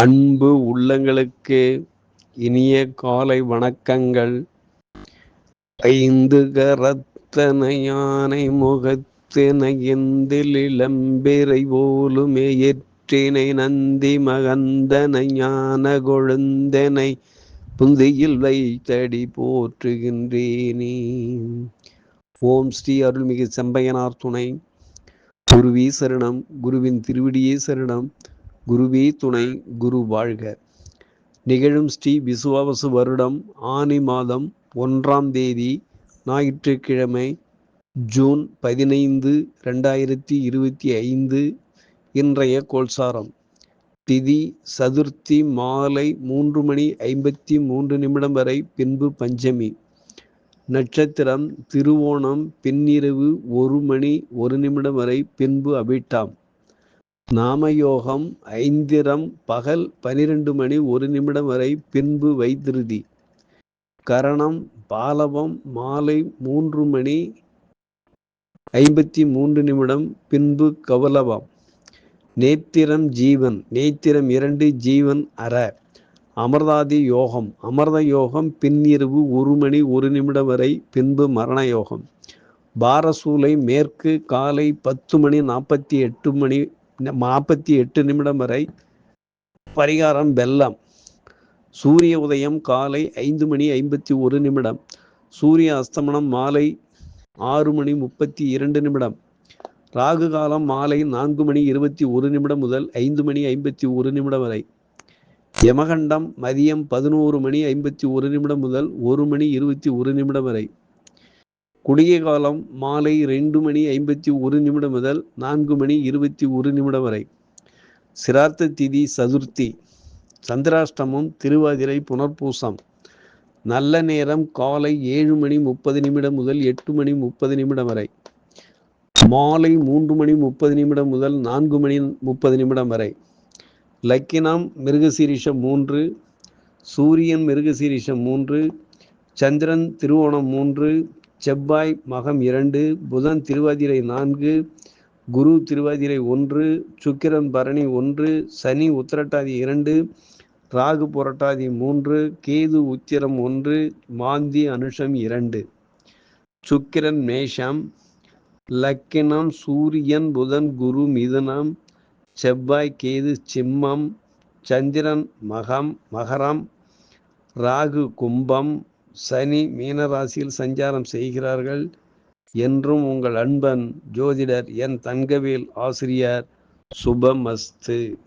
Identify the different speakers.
Speaker 1: அன்பு உள்ளங்களுக்கு இனிய காலை வணக்கங்கள். ஐந்து கரத்தன யானை முகத்தின எந்தில் இளம்பிரை போலுமே எற்றினை நந்தி மகந்தன ஞான கொழுந்தனை புந்தியில் வைத்தடி போற்றுகின்றேனே. ஓம் ஸ்ரீ அருள்மிகு செம்பையனார் துணை. குருவி சரணம் குருவின் திருவிடியே சரணம். குருவே துணை குரு வாழ்க. நிகழும் ஸ்ரீ விசுவாவசு வருடம் ஆனி மாதம் ஒன்றாம் தேதி ஞாயிற்றுக்கிழமை ஜூன் பதினைந்து ரெண்டாயிரத்தி இருபத்தி ஐந்து இன்றைய கோல்சாரம் திதி சதுர்த்தி மாலை மூன்று மணி ஐம்பத்தி மூன்று நிமிடம் வரை பின்பு பஞ்சமி. நட்சத்திரம் திருவோணம் பின்னிரவு ஒரு மணி ஒரு நிமிடம் வரை பின்பு அபிட்டாம். நாமயோகம் ஐந்திரம் பகல் பனிரெண்டு மணி ஒரு நிமிடம் வரை பின்பு வைத்திருதி. கரணம் பாலவம் மாலை மூன்று மணி ஐம்பத்தி மூன்று நிமிடம் பின்பு கவலவம். நேத்திரம் ஜீவன் நேத்திரம் இரண்டு ஜீவன் அற. அமர்தாதி யோகம் அமர்த யோகம் பின்னிரவு ஒரு மணி ஒரு நிமிடம் வரை பின்பு மரண யோகம். பாரசூலை மேற்கு காலை பத்து மணி நாற்பத்தி எட்டு மணி நாற்பத்தி எட்டு நிமிடம் வரை பரிகாரம் வெள்ளம் சூரிய உதயம் காலை ஐந்து மணி ஐம்பத்தி ஒரு நிமிடம். சூரிய அஸ்தமனம் மாலை ஆறு மணி முப்பத்தி இரண்டு நிமிடம். ராகு காலம் மாலை நான்கு மணி இருபத்தி ஒரு நிமிடம் முதல் ஐந்து மணி ஐம்பத்தி ஒரு நிமிடம் வரை. யமகண்டம் மதியம் பதினோரு மணி ஐம்பத்தி ஒரு நிமிடம் முதல் ஒரு மணி இருபத்தி ஒரு நிமிடம் வரை. குடிய காலம் மாலை ரெண்டு மணி ஐம்பத்தி ஒரு நிமிடம் முதல் நான்கு மணி இருபத்தி ஒரு நிமிடம் வரை. சிரார்த்த திதி சதுர்த்தி. சந்திராஷ்டமம் திருவாதிரை புனர்பூசம். நல்ல நேரம் காலை ஏழு மணி முப்பது நிமிடம் முதல் எட்டு மணி முப்பது நிமிடம் வரை. மாலை மூன்று மணி முப்பது நிமிடம் முதல் நான்கு மணி முப்பது நிமிடம் வரை. லக்கினம் மிருகசீரிஷம் மூன்று. சூரியன் மிருகசீரிஷம் மூன்று. சந்திரன் திருவோணம் மூன்று. செவ்வாய் மகம் இரண்டு புதன் திருவாதிரை நான்கு குரு திருவாதிரை ஒன்று சுக்கிரன் பரணி ஒன்று சனி உத்திரட்டாதி இரண்டு ராகு புரட்டாதி மூன்று கேது உத்திரம் ஒன்று மாந்தி அனுஷம் இரண்டு. சுக்கிரன் மேஷம் லக்கினம் சூரியன் புதன் குரு மிதுனம் செவ்வாய் கேது சிம்மம் சந்திரன் மகம் மகரம் ராகு கும்பம் சனி மீனராசியில் சஞ்சாரம் செய்கிறார்கள். என்றும் உங்கள் அன்பன் ஜோதிடர் என் தங்கவேல் ஆசிரியர் சுபமஸ்து.